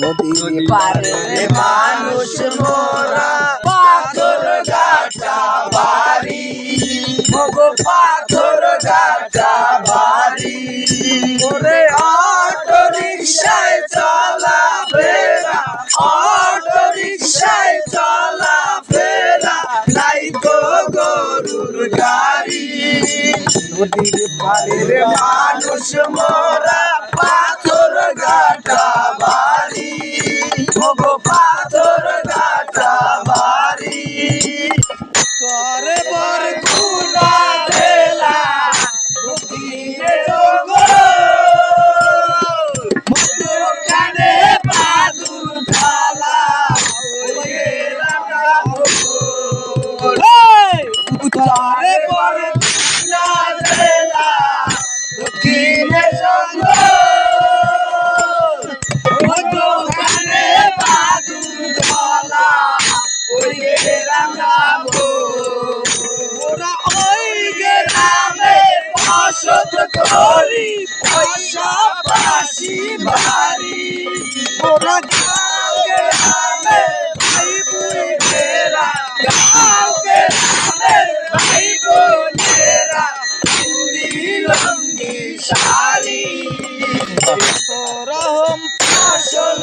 নদীর পারে মানুষ মোরা পাথর গাটা বাড়ি। পাথর গাটা বাড়ি। ওরে অটো রিক্সায় চলা অটো রিক্সায় চলা ফেরা, নাই তো গরুর গাড়ি। নদীর পাড়ের মানুষ মোরা পাথর গাটা বাড়ি। বসত করি পয়সা পাশি বাড়ি ওরা গাঁও গ্রামে ভাই বোনেরা গাঁও গ্রামে ভাই বোনেরা চুরি লঙ্গি শাড়ি। তোরহম ফসল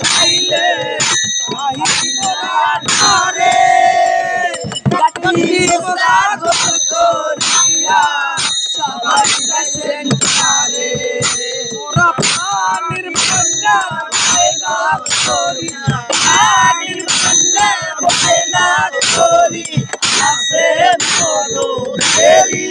পাইলে তাহি মোরা ডরে কাটি গোসা গোল করিয়া সবাই যাইলেন আরে মোরা পানির বন্যা ভয়না করি পানির বন্যা ভয়না করি আসে মনো ফেরি